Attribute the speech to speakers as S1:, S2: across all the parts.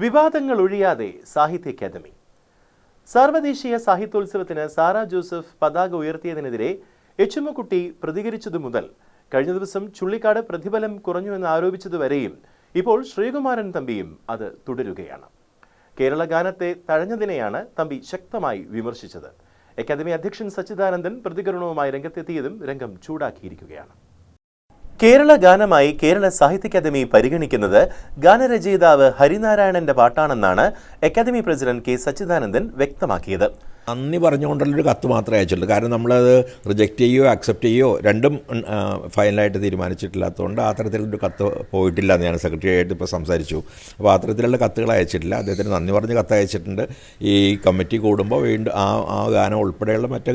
S1: വിവാദങ്ങൾ ഒഴിയാതെ സാഹിത്യ അക്കാദമി. സാർവദേശീയ സാഹിത്യോത്സവത്തിന് സാറ ജോസഫ് പതാക ഉയർത്തിയതിനെതിരെ എച്ചുമ്മക്കുട്ടി പ്രതികരിച്ചതു മുതൽ കഴിഞ്ഞ ദിവസം ചുള്ളിക്കാട് പ്രതിഫലം കുറഞ്ഞുവെന്ന് ആരോപിച്ചതുവരെയും ഇപ്പോൾ ശ്രീകുമാരൻ തമ്പിയും അത് തുടരുകയാണ്. കേരള ഗാനത്തെ തഴഞ്ഞതിനെയാണ് തമ്പി ശക്തമായി വിമർശിച്ചത്. അക്കാദമി അധ്യക്ഷൻ സച്ചിദാനന്ദൻ പ്രതികരണവുമായി രംഗത്തെത്തിയതും രംഗം ചൂടാക്കിയിരിക്കുകയാണ്. കേരള ഗാനമായി കേരള സാഹിത്യ അക്കാദമി പരിഗണിക്കുന്നത് ഗാനരചയിതാവ് ഹരിനാരായണന്റെ പാട്ടാണെന്നാണ് അക്കാദമി പ്രസിഡന്റ് കെ സച്ചിദാനന്ദൻ വ്യക്തമാക്കിയത്.
S2: നന്ദി പറഞ്ഞുകൊണ്ടുള്ളൊരു കത്ത് മാത്രമേ അയച്ചുള്ളൂ കാരണം നമ്മളത് റിജക്റ്റ് ചെയ്യുകയോ അക്സെപ്റ്റ് ചെയ്യുകയോ രണ്ടും ഫൈനലായിട്ട് തീരുമാനിച്ചിട്ടില്ലാത്തതുകൊണ്ട് ആ തരത്തിലൊരു കത്ത് പോയിട്ടില്ല എന്ന് ഞാൻ സെക്രട്ടറിയായിട്ട് ഇപ്പോൾ സംസാരിച്ചു. അപ്പോൾ ആ തരത്തിലുള്ള കത്തുകൾ അയച്ചിട്ടില്ല. അദ്ദേഹത്തിന് നന്ദി പറഞ്ഞ് കത്ത് അയച്ചിട്ടുണ്ട്. ഈ കമ്മിറ്റി കൂടുമ്പോൾ വീണ്ടും ആ ആ ഗാനം ഉൾപ്പെടെയുള്ള മറ്റ്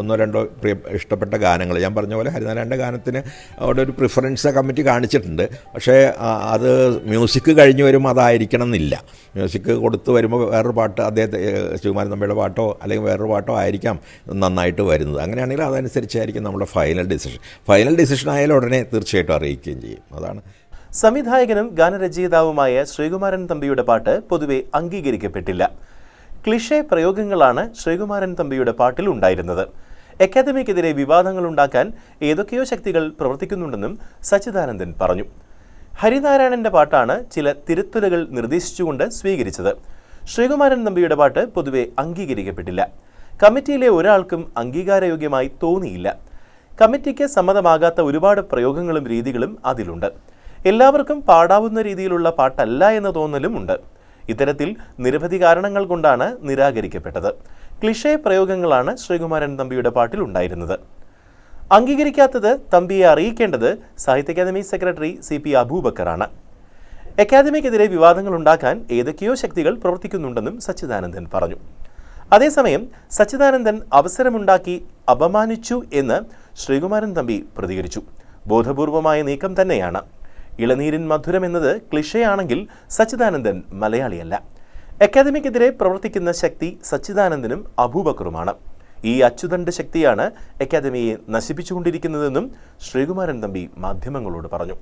S2: ഒന്നോ രണ്ടോ പ്രിയ ഇഷ്ടപ്പെട്ട ഗാനങ്ങൾ. ഞാൻ പറഞ്ഞ പോലെ ഹരിനാരായണന്റെ ഗാനത്തിന് അവിടെ ഒരു പ്രിഫറൻസ് കമ്മിറ്റി കാണിച്ചിട്ടുണ്ട്. പക്ഷേ അത് മ്യൂസിക് കഴിഞ്ഞ് വരുമ്പോൾ അതായിരിക്കണം എന്നില്ല മ്യൂസിക് കൊടുത്ത് വരുമ്പോൾ വേറൊരു പാട്ട് അദ്ദേഹത്തെ ശിവകുമാരൻ തമ്പിയുടെ പാട്ടോ അല്ലെങ്കിൽ വേറൊരു പാട്ടോ ആയിരിക്കാം നന്നായിട്ട് വരുന്നത്. അങ്ങനെയാണെങ്കിൽ അതനുസരിച്ചായിരിക്കും നമ്മുടെ ഫൈനൽ ഡിസിഷൻ ഫൈനൽ ഡിസിഷൻ ആയാലും ഉടനെ തീർച്ചയായിട്ടും അറിയിക്കുകയും ചെയ്യും. അതാണ്.
S1: സംവിധായകനും ഗാനരചയിതാവുമായ ശ്രീകുമാരൻ തമ്പിയുടെ പാട്ട് പൊതുവെ അംഗീകരിക്കപ്പെട്ടില്ല. ക്ലിഷേ പ്രയോഗങ്ങളാണ് ശ്രീകുമാരൻ തമ്പിയുടെ പാട്ടിൽ ഉണ്ടായിരുന്നത്. അക്കാദമിക്കെതിരെ വിവാദങ്ങൾ ഉണ്ടാക്കാൻ ഏതൊക്കെയോ ശക്തികൾ പ്രവർത്തിക്കുന്നുണ്ടെന്നും സച്ചിദാനന്ദൻ പറഞ്ഞു. ഹരിനാരായണന്റെ പാട്ടാണ് ചില തിരുത്തലുകൾ നിർദ്ദേശിച്ചുകൊണ്ട് സ്വീകരിച്ചത്. ശ്രീകുമാരൻ നമ്പിയുടെ പാട്ട് പൊതുവെ അംഗീകരിക്കപ്പെട്ടില്ല. കമ്മിറ്റിയിലെ ഒരാൾക്കും അംഗീകാരയോഗ്യമായി തോന്നിയില്ല. കമ്മിറ്റിക്ക് സമ്മതമാകാത്ത ഒരുപാട് പ്രയോഗങ്ങളും രീതികളും അതിലുണ്ട്. എല്ലാവർക്കും പാടാവുന്ന രീതിയിലുള്ള പാട്ടല്ല എന്ന തോന്നലും ഉണ്ട് ഇത്തരത്തിൽ നിരവധി കാരണങ്ങൾ കൊണ്ടാണ് നിരാകരിക്കപ്പെട്ടത്. ക്ലിഷേ പ്രയോഗങ്ങളാണ് ശ്രീകുമാരൻ തമ്പിയുടെ പാട്ടിൽ ഉണ്ടായിരുന്നത്. അംഗീകരിക്കാത്തത് തമ്പിയെ അറിയിക്കേണ്ടത് Sahitya Akademi secretary C P അബൂബക്കറാണ്. അക്കാദമിക്കെതിരെ വിവാദങ്ങൾ ഉണ്ടാക്കാൻ ഏതൊക്കെയോ ശക്തികൾ പ്രവർത്തിക്കുന്നുണ്ടെന്നും സച്ചിദാനന്ദൻ പറഞ്ഞു. അതേസമയം സച്ചിദാനന്ദൻ അവസരമുണ്ടാക്കി അപമാനിച്ചു എന്ന് ശ്രീകുമാരൻ തമ്പി പ്രതികരിച്ചു. ബോധപൂർവമായ നീക്കം തന്നെയാണ്. ഇളനീരിൻ മധുരം എന്നത് ക്ലിഷയാണെങ്കിൽ സച്ചിദാനന്ദൻ മലയാളിയല്ല. അക്കാദമിക്കെതിരെ പ്രവർത്തിക്കുന്ന ശക്തി സച്ചിദാനന്ദനും അബൂബക്കറുമാണ്. ഈ അച്ചുതണ്ട് ശക്തിയാണ് അക്കാദമിയെ നശിപ്പിച്ചുകൊണ്ടിരിക്കുന്നതെന്നും ശ്രീകുമാരൻ തമ്പി മാധ്യമങ്ങളോട് പറഞ്ഞു.